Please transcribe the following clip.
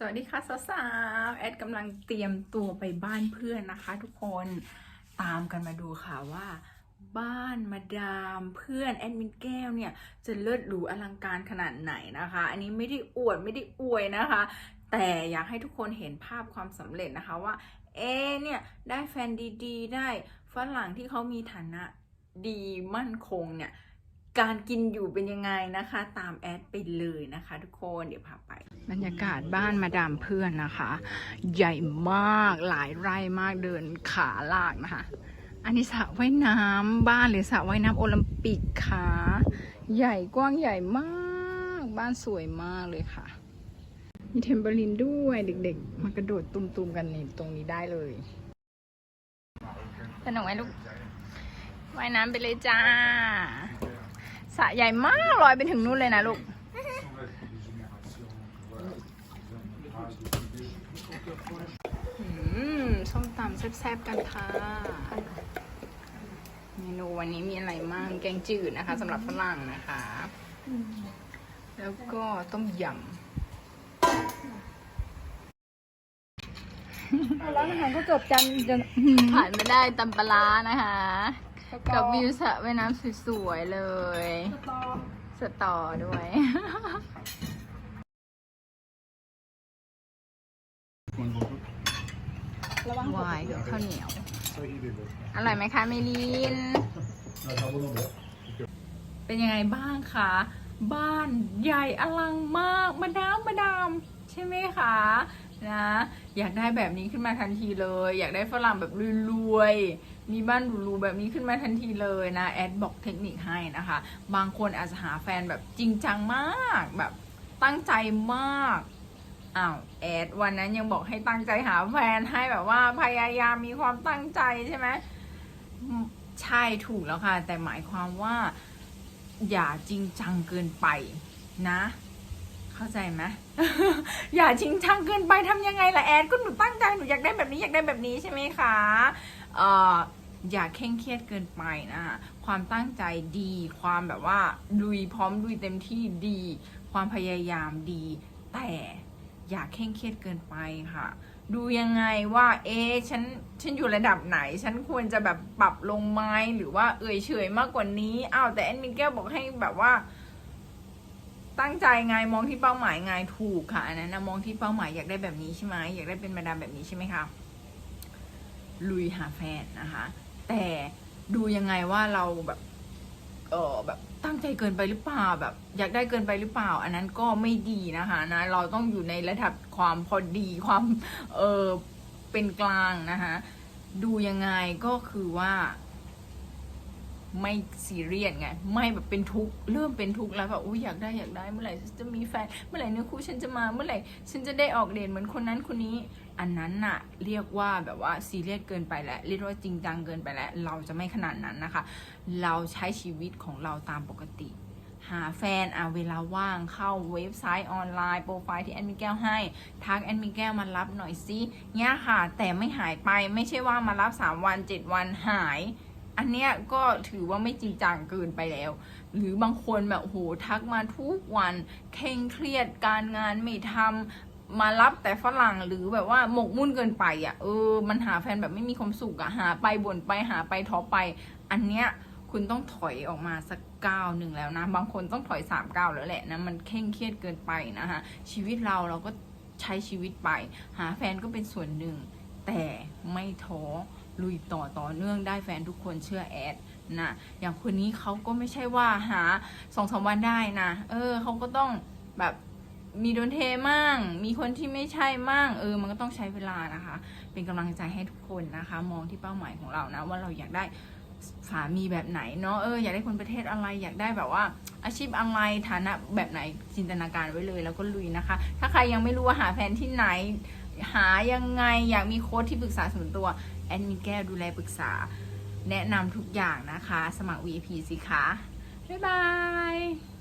สวัสดีค่ะสาวๆแอดกำลังเตรียมตัวไปบ้านเพื่อนนะคะ ทุกคนตามกันมาดูค่ะว่า บ้านมาดามเพื่อนแอดมินแก้วเนี่ยจะเลิศหรูอลังการขนาดไหนนะคะ อันนี้ไม่ได้อวดไม่ได้อวยนะคะ แต่อยากให้ทุกคนเห็นภาพความสำเร็จนะคะว่าเอเนี่ยได้แฟนดีๆ ได้ฝรั่งที่เขามีฐานะดีมั่นคงเนี่ย การกินอยู่เป็นยังไงนะคะ ตามแอดไปเลยนะคะ ทุกคนเดี๋ยวพาไป บรรยากาศบ้านมาดามเพื่อนนะคะ ใหญ่มากหลายไร่มากเดินขาลากนะคะ อันนี้สระว่ายน้ำบ้านหรือสระว่ายน้ำโอลิมปิกค่ะ ใหญ่กว้างใหญ่มากบ้านสวยมากเลยค่ะ มีเทมเบอรินด้วยเด็กๆ มากระโดดตุมๆกันในตรงนี้ได้เลยสนุกไหมลูกว่ายน้ำไปเลยจ้า ใหญ่มากลอยไปถึงนู่นเลยนะลูก อืมส้มตำแซ่บๆกันค่ะ เมนูวันนี้มีอะไรมั่งแกงจืดนะคะสำหรับฝรั่งนะคะ แล้วก็ต้มยร้านอาหารก็จบจันจะำผ่านไม่ได้ตำปลาร้านะคะ สตอกับวิวสระว่ายน้ำสวยๆเลย สตอสตอด้วยระวังวายกับข้าวเหนียว Ça, il est bon. อร่อยไหมคะเมลิน Ah, pardon, bon. เป็นยังไงบ้างคะ บ้านใหญ่อลังมาก มาดามมาดาม ใช่ไหมคะ นะ อยากได้แบบนี้ขึ้นมาทันทีเลย อยากได้ฝรั่งแบบรวยๆ มีบ้านหรูๆแบบนี้ขึ้นมาทันทีเลยนะ แอดบอกเทคนิคให้นะคะ บางคนอาจจะหาแฟนแบบจริงจังมากแบบตั้งใจมากอ้าวแอดวันนั้นยังบอกให้ตั้งใจหาแฟนให้แบบว่าพยายามมีความตั้งใจใช่ไหมอืมใช่ถูกแล้วค่ะ แต่หมายความว่าอย่าจริงจังเกินไปนะ เข้าใจไหม อย่าจริงจังเกินไปทำยังไงล่ะแอนก็หนูตั้งใจหนูอยากได้แบบนี้อยากได้แบบนี้ใช่ไหมคะเอ่ออย่าเคร่งเครียดเกินไปนะคะความตั้งใจดี ความแบบว่าลุยพร้อมลุยเต็มที่ดี ความพยายามดี แต่อย่าเคร่งเครียดเกินไปค่ะ ดูยังไงว่า เอ๊ฉัน ฉันอยู่ระดับไหน ฉันควรจะแบบปรับลงไหมหรือว่าเอ่ยเฉยมากกว่านี้ อ้าวแต่แอนมิเกลบอกให้แบบว่า ตั้งใจไงมองที่เป้าหมายไงถูกค่ะอันนั้นนะมองที่เป้าหมายอยากได้แบบนี้ใช่ไหมอยากได้เป็นมาดามแบบนี้ใช่ไหมคะลุยหาแฟนนะคะ แต่ดูยังไงว่าเราแบบเออแบบตั้งใจเกินไปหรือเปล่าแบบ อยากได้เกินไปหรือเปล่า อันนั้นก็ไม่ดีนะคะนะ เราต้องอยู่ในระดับความพอดีความเออเป็นกลางนะคะ ดูยังไงก็คือว่า ไม่ซีเรียสไง ไม่แบบเป็นทุกข์เริ่มเป็นทุกข์แล้วแบบอุ้ยอยากได้อยากได้เมื่อไหร่จะมีแฟน เมื่อไหร่เนื้อคู่ฉันจะมาเมื่อไหร่ฉันจะได้ออกเดทเหมือนคนนั้นคนนี้ อันนั้นน่ะเรียกว่าแบบว่าซีเรียสเกินไปแล้วเรียกว่าจริงจังเกินไปแล้ว เราจะไม่ขนาดนั้นนะคะ เราใช้ชีวิตของเราตามปกติ หาแฟนอะเวลาว่างเข้าเว็บไซต์ออนไลน์โปรไฟล์ที่แอนมิแก้วให้ทักแอนมิแก้วมารับหน่อยสิเนี่ยค่ะ แต่ไม่หายไปไม่ใช่ว่ามารับ 3 วัน 7 วันหาย อันเนี้ยก็ถือว่าไม่จริงจังเกินไปแล้ว หรือบางคนแบบโหทักมาทุกวันเคร่งเครียดการงานไม่ทำมารับแต่ฝรั่งหรือแบบว่าหมกมุ่นเกินไปอะเออ มันหาแฟนแบบไม่มีความสุขอะหาไปบ่นไปหาไปท้อไป อันเนี้ยคุณต้องถอยออกมาสักก้าวหนึ่งแล้วนะ บางคนต้องถอยสามก้าวแล้วแหละนะ มันเคร่งเครียดเกินไปนะคะชีวิตเราเราก็ใช้ชีวิตไป หาแฟนก็เป็นส่วนหนึ่ง แต่ไม่ท้อ ลุยต่อต่อเนื่องได้แฟนทุกคนเชื่อแอดนะอย่างคนนี้เขาก็ไม่ใช่ว่าหาสองสามวันได้นะ เออเขาก็ต้องแบบมีโดนเทมั่ง มีคนที่ไม่ใช่มั่ง เออ มันก็ต้องใช้เวลานะคะ เป็นกำลังใจให้ทุกคนนะคะ มองที่เป้าหมายของเรานะ ว่าเราอยากได้สามีแบบไหนเนาะ เออ อยากได้คนประเทศอะไร อยากได้แบบว่า อาชีพอะไร ฐานะแบบไหน จินตนาการไว้เลย แล้วก็ลุยนะคะ ถ้าใครยังไม่รู้ว่าหาแฟนที่ไหน หายังไง อยากมีโค้ดที่ปรึกษาส่วนตัว แอดมินแก้วดูแลปรึกษา แนะนำทุกอย่างนะคะ สมัคร VIP สิคะ บ๊ายบาย